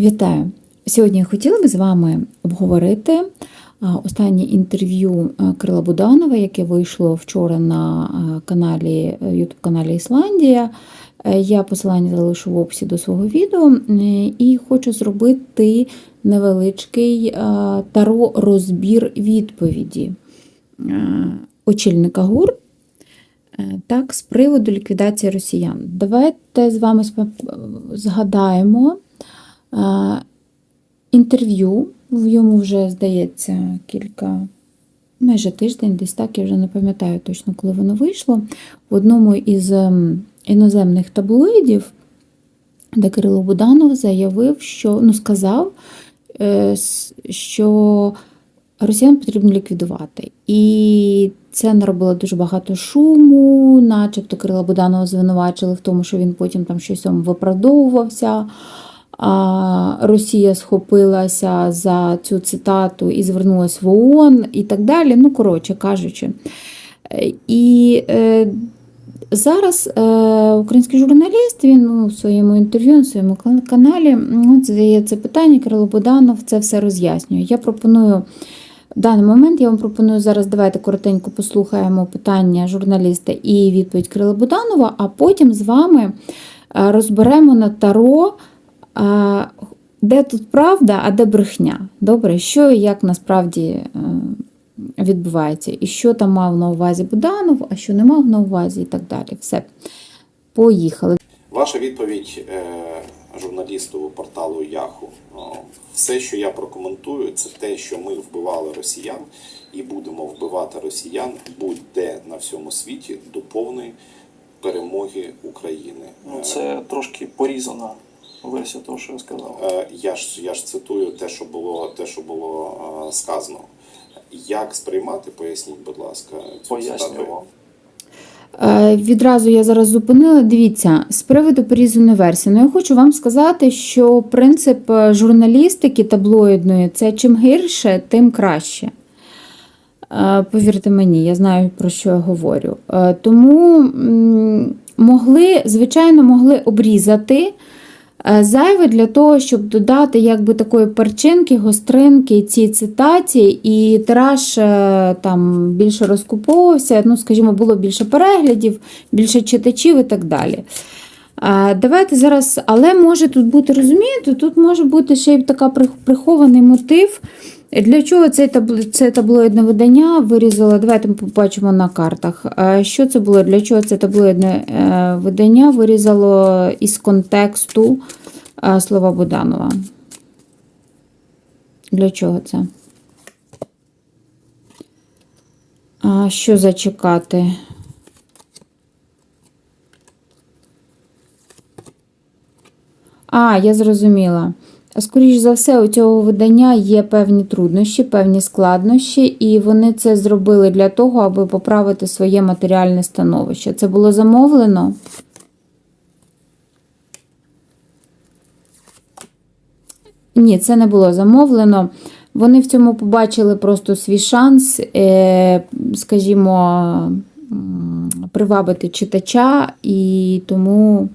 Вітаю! Сьогодні я хотіла би з вами обговорити останнє інтерв'ю а, Крила Буданова, яке вийшло вчора на каналі YouTube каналі Ісландія. Е, Я посилання залишу в описі до свого відео е, і хочу зробити невеличкий таро розбір відповіді е, очільника ГУР Е, Так, з приводу ліквідації росіян. Давайте з вами згадаємо е, інтерв'ю. В йому вже, здається, кілька, майже тиждень, десь так, я вже не пам'ятаю точно, коли воно вийшло. В одному із ем, іноземних таблоїдів, де Кирило Буданов заявив, що ну, сказав, е, що росіян потрібно ліквідувати. І це наробило дуже багато шуму, начебто Кирила Буданова звинувачили в тому, що він потім там щось виправдовувався. Росія схопилася за цю цитату і звернулася в ООН і так далі. Ну, коротше кажучи. І е, зараз е, український журналіст він ну, в своєму інтерв'ю на своєму каналі ну, задає це питання. Кирило Буданов це все роз'яснює. Я пропоную. В даний момент я вам пропоную зараз давайте коротенько послухаємо питання журналіста і відповідь Кирила Буданова, а потім з вами е, розберемо на таро, е, де тут правда, а де брехня. Добре, що і як насправді е, відбувається, і що там мав на увазі Буданов, а що не мав на увазі, і так далі. Все. Поїхали. Ваша відповідь е, журналісту порталу Яху. Все, що я прокоментую, це те, що ми вбивали росіян і будемо вбивати росіян будь-де на всьому світі до повної перемоги України. Ну, це трошки порізана версія того, що я сказав. Е, Я ж я ж цитую те, що було те, що було е, сказано. Як сприймати, поясніть, будь ласка, цю Пояснюю вам. Е, Відразу я зараз зупинила. Дивіться, з приводу порізаної версії. Ну, я хочу вам сказати, що принцип журналістики таблоїдної це чим гірше, тим краще. Повірте мені, я знаю, про що я говорю. Тому могли, звичайно, могли обрізати зайве для того, щоб додати якби такої перчинки, гостринки цій цитаті, і тираж е, там більше розкуповувався, ну, скажімо, було більше переглядів, більше читачів і так далі. Е, Давайте зараз, але може тут бути, розумієте, тут може бути ще й така прих- прихований мотив. Для чого це, це таблоїдне видання вирізало? Давайте ми побачимо на картах. Що це було? Для чого це таблоїдне е, видання вирізало із контексту е, слова Буданова? Для чого це? А що зачекати? А, я зрозуміла. Скоріш за все, у цього видання є певні труднощі, певні складнощі, і вони це зробили для того, аби поправити своє матеріальне становище. Це було замовлено. Ні, це не було замовлено. Вони в цьому побачили просто свій шанс, е, скажімо, привабити читача, і тому.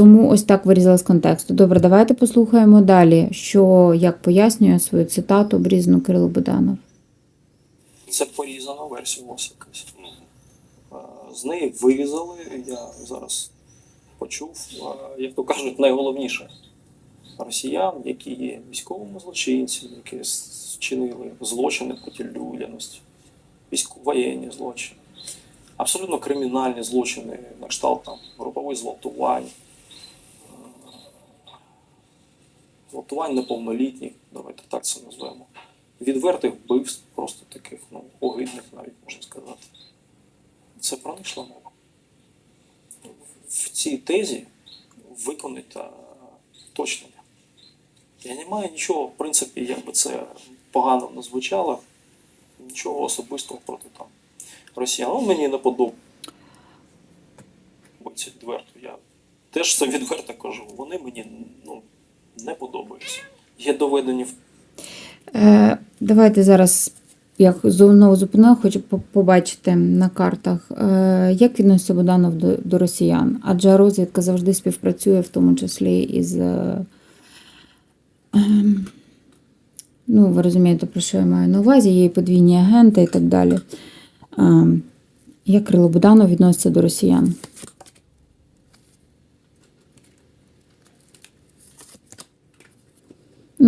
Тому ось так вирізала з контексту. Добре, давайте послухаємо далі, що як пояснює свою цитату обрізану Кирило Буданов. Це порізана версія вас якась. Е, З неї вирізали, я зараз почув, як то кажуть, найголовніше росіян, які є військовими злочинцями, які вчинили злочини проти людяності, воєнні злочини, абсолютно кримінальні злочини на кшталт там, групових зґвалтувань, зґвалтувань неповнолітніх, давайте так це назвемо відвертих вбивств, просто таких, ну, огидних навіть можна сказати. Це про них йшла мова. В цій тезі виконати точно. Я не маю нічого, в принципі, як би це погано не звучало, нічого особистого проти там росіян. Ну, мені не подобається відверто. Я теж це відверто кажу. Вони мені ну, не подобаються. Є доведені в Е, давайте зараз, я знову зупинила, хочу побачити на картах, е, як відноситься Буданов до, до росіян. Адже розвідка завжди співпрацює, в тому числі із е, ем, ну, ви розумієте, про що я маю на увазі, є і подвійні агенти і так далі. Ем, як Кирило Буданов відноситься до росіян?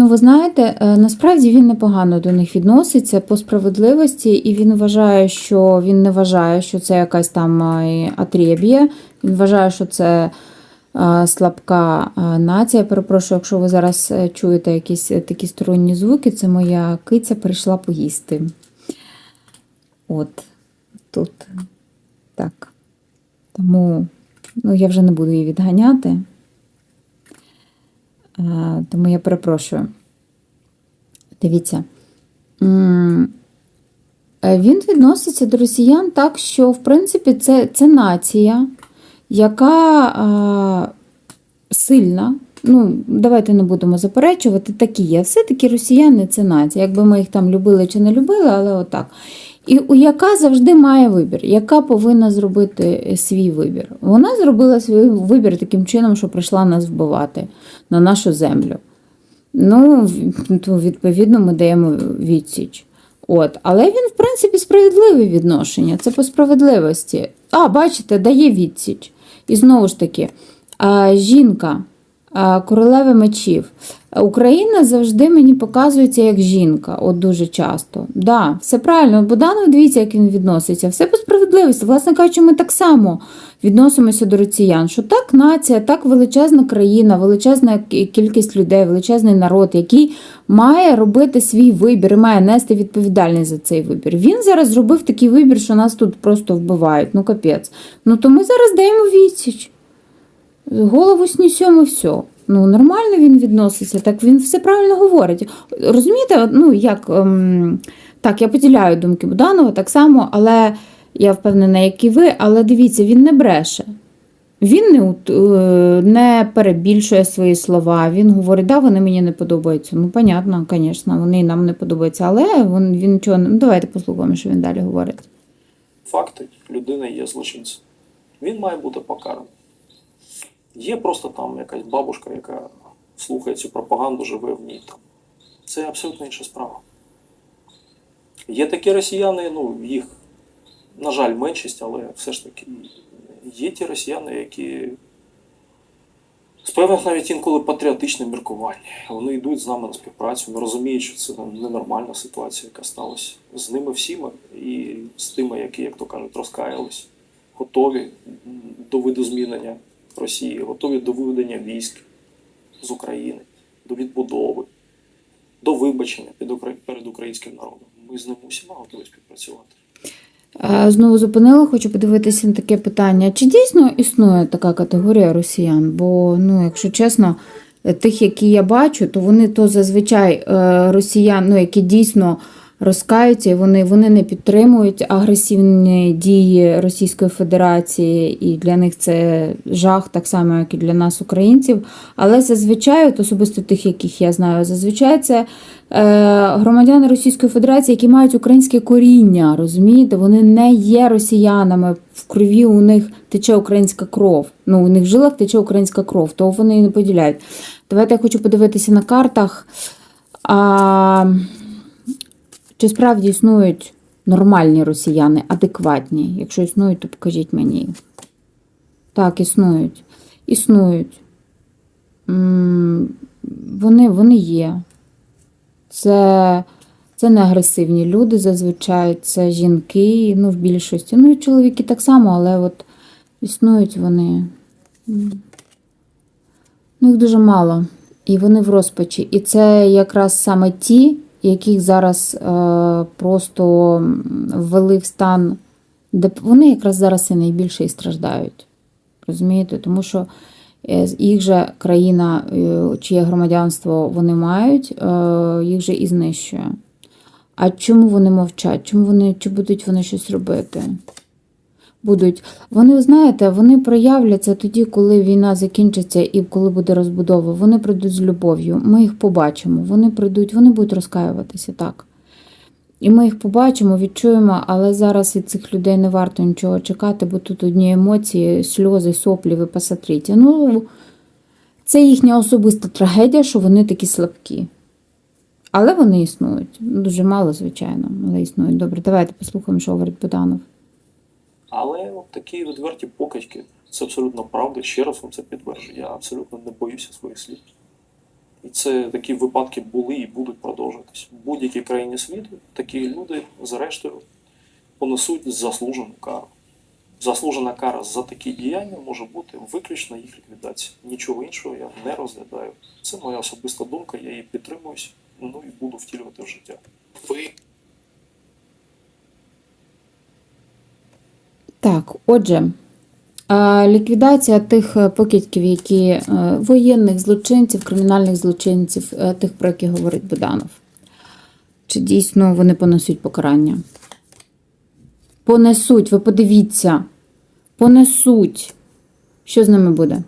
Ну, ви знаєте, е, насправді він непогано до них відноситься по справедливості, і він вважає, що він не вважає, що це якась там атребія. Він вважає, що це слабка нація. Перепрошую, якщо ви зараз е, чуєте якісь е, такі сторонні звуки, це моя киця прийшла поїсти. От тут так. Тому ну, я вже не буду її відганяти. Тому я перепрошую. Дивіться. Е, Він відноситься до росіян так, що, в принципі, це, це нація, яка сильна. Ну, давайте не будемо заперечувати, такі є. Все-таки росіяни це нація. Якби ми їх там любили чи не любили, але отак. І у яка завжди має вибір, яка повинна зробити е, свій вибір. Вона зробила свій вибір таким чином, що прийшла нас вбивати на нашу землю. Ну, то, відповідно, ми даємо відсіч. От. Але він, в принципі, справедливе відношення. Це по справедливості. А, бачите, дає відсіч. І знову ж таки, жінка, а, королева мечів. Україна завжди мені показується як жінка, от дуже часто. Да, все правильно. Буданов, дивіться, як він відноситься. Все по справедливості. Власне кажучи, ми так само відносимося до росіян. Що так нація, так величезна країна, величезна кількість людей, величезний народ, який має робити свій вибір і має нести відповідальність за цей вибір. Він зараз зробив такий вибір, що нас тут просто вбивають. Ну капець. Ну то ми зараз даємо відсіч. Голову снісемо і все. Ну, нормально він відноситься, так він все правильно говорить. Розумієте, ну як ем, так, я поділяю думки Буданова так само, але я впевнена, як і ви, але дивіться, він не бреше. Він не, е, не перебільшує свої слова. Він говорить, да, вони мені не подобаються. Ну, понятно, звісно, вони і нам не подобаються, але він, він нічого не. Ну, давайте послухаємо, що він далі говорить. Факти, людина є злочинцем. Він має бути покараний. Є просто там якась бабушка, яка слухає цю пропаганду, живе в ній. Це абсолютно інша справа. Є такі росіяни, ну, їх, на жаль, меншість, але все ж таки є ті росіяни, які з певних навіть інколи патріотичне міркування. Вони йдуть з нами на співпрацю, вони розуміють, що це ненормальна ситуація, яка сталася. З ними всіми і з тими, які, як то кажуть, розкаялись, готові до видозмінення Росії, готові до виведення військ з України, до відбудови, до вибачення перед українським народом. Ми з ними усіма готові співпрацювати. Знову зупинила, хочу подивитися на таке питання. Чи дійсно існує така категорія росіян? Бо, ну, якщо чесно, тих, які я бачу, то вони то зазвичай е, росіян, ну, які дійсно розкаються, і вони, вони не підтримують агресивні дії Російської Федерації, і для них це жах, так само, як і для нас, українців. Але зазвичай, от особисто тих, яких я знаю, зазвичай це е, громадяни Російської Федерації, які мають українське коріння, розумієте, вони не є росіянами. В крові у них тече українська кров. Ну, у них в жилах тече українська кров, то вони і не поділяють. Давайте я хочу подивитися на картах. А, чи справді існують нормальні росіяни, адекватні? Якщо існують, то покажіть мені. Так, існують. Існують. Вони, вони є. Це, це не агресивні люди зазвичай, це жінки, ну, в більшості. Ну, і чоловіки так само, але от існують вони. Ну, їх дуже мало. І вони в розпачі. І це якраз саме ті, яких зараз е, просто ввели в стан, де вони якраз зараз і найбільше і страждають. Розумієте? Тому що е, їх же країна, е, чиє громадянство вони мають, їх же і знищує. А чому вони мовчать? Чому вони чи будуть вони щось робити? Будуть. Вони, знаєте, вони проявляться тоді, коли війна закінчиться і коли буде розбудова. Вони прийдуть з любов'ю. Ми їх побачимо. Вони прийдуть, вони будуть розкаюватися так. І ми їх побачимо, відчуємо, але зараз від цих людей не варто нічого чекати, бо тут одні емоції, сльози, соплі, ви посмотрите. Ну, Це їхня особиста трагедія, що вони такі слабкі. Але вони існують. Дуже мало, звичайно, але існують. Добре, давайте послухаємо, що говорить Буданов. Але от такі відверті покидьки, це абсолютно правда. Ще раз вам це підтверджую. Я абсолютно не боюся своїх слів. І це такі випадки були і будуть продовжуватись. В будь-якій країні світу такі люди, зрештою, понесуть заслужену кару. Заслужена кара за такі діяння може бути виключно їх ліквідація. Нічого іншого я не розглядаю. Це моя особиста думка, я її підтримуюсь, ну і буду втілювати в життя. Так, отже, ліквідація тих е, покидьків, які е, воєнних злочинців, кримінальних злочинців, е, тих, про які говорить Буданов. Чи дійсно вони понесуть покарання? Понесуть, ви подивіться, понесуть. Що з ними буде?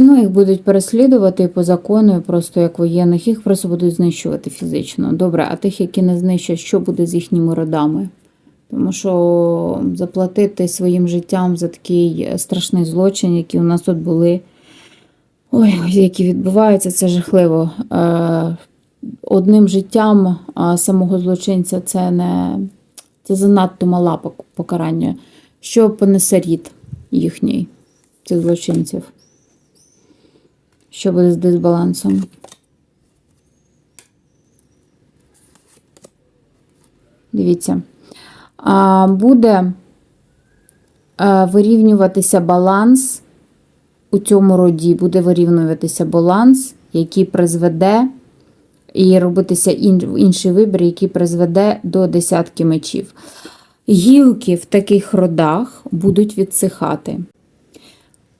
Ну, їх будуть переслідувати по закону, просто як воєнних, їх просто будуть знищувати фізично. Добре, а тих, які не знищать, що буде з їхніми родами? Тому що заплатити своїм життям за такий страшний злочин, які у нас тут були, ой, які відбуваються, це жахливо. Е, Одним життям самого злочинця це не це занадто мала покарання. Що понесе рід їхній, цих злочинців? Що буде з дисбалансом? Дивіться. Буде е, вирівнюватися баланс у цьому роді, буде вирівнюватися баланс, який призведе, і робитися інший вибір, який призведе до десятки мечів. Гілки в таких родах будуть відсихати.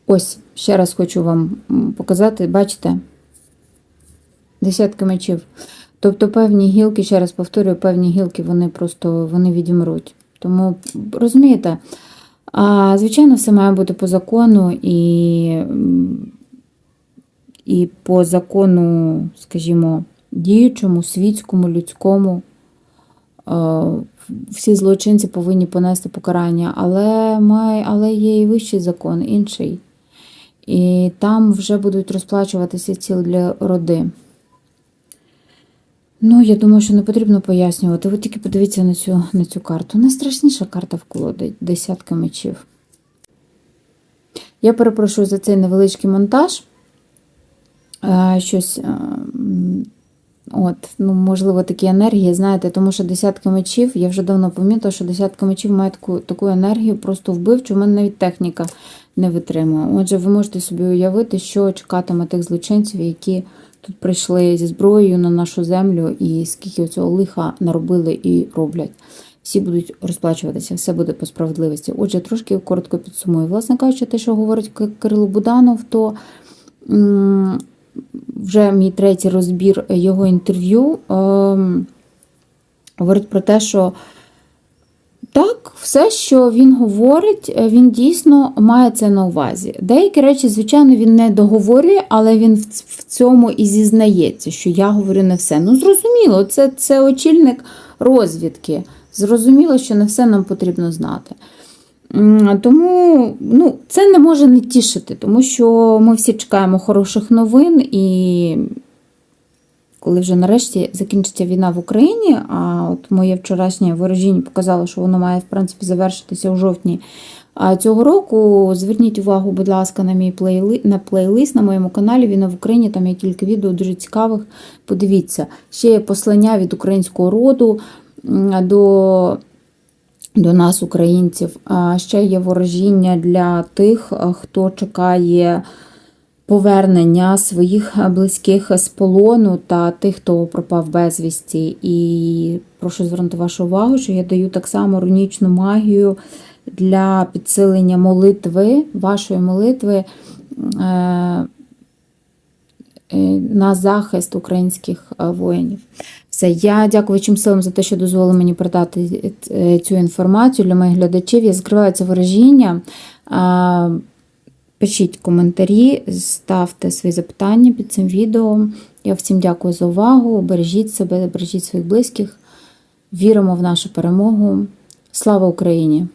Ось, ще раз хочу вам показати, бачите? Десятки мечів. Тобто певні гілки, ще раз повторюю, певні гілки вони просто вони відімруть. Тому розумієте, а, звичайно, все має бути по закону і, і по закону, скажімо, діючому, світському, людському. Всі злочинці повинні понести покарання, але, має, але є і вищий закон, інший. І там вже будуть розплачуватися цілі роди. Ну, я думаю, що не потрібно пояснювати. Ви тільки подивіться на цю, на цю карту. Найстрашніша карта в колоді десятка мечів. Я перепрошую за цей невеличкий монтаж. Е, Щось, е, от, ну, можливо, такі енергії, знаєте, тому що десятка мечів, я вже давно помітила, що десятка мечів має таку, таку енергію просто вбивчу, у мене навіть техніка не витримує. Отже, ви можете собі уявити, що чекатиме тих злочинців, які тут прийшли зі зброєю на нашу землю, і скільки цього лиха наробили і роблять. Всі будуть розплачуватися, все буде по справедливості. Отже, трошки коротко підсумую. Власне кажучи, те, що говорить Кирило Буданов, то вже мій третій розбір його інтерв'ю ем, говорить про те, що так, все, що він говорить, е, він дійсно має це на увазі. Деякі речі, звичайно, він не договорює, але він в цьому і зізнається, що я говорю не все. Ну, зрозуміло, це, це очільник розвідки. Зрозуміло, що не все нам потрібно знати. Тому ну, це не може не тішити, тому що ми всі чекаємо хороших новин і коли вже нарешті закінчиться війна в Україні, а от моє вчорашнє ворожіння показало, що воно має в принципі завершитися у жовтні цього року. Зверніть увагу, будь ласка, на мій плейли... на плейлист на моєму каналі. Війна в Україні. Там є кілька відео дуже цікавих. Подивіться, ще є послання від українського роду до. До нас, українців, ще є ворожіння для тих, хто чекає повернення своїх близьких з полону та тих, хто пропав безвісті. І прошу звернути вашу увагу, що я даю так само рунічну магію для підсилення молитви, вашої молитви е, е, на захист українських е, воїнів. Все, я дякую чим силам за те, що дозволили мені передати е, цю інформацію для моїх глядачів. Я закриваю це ворожіння. Пишіть коментарі, ставте свої запитання під цим відео. Я всім дякую за увагу. Бережіть себе, бережіть своїх близьких. Віримо в нашу перемогу. Слава Україні!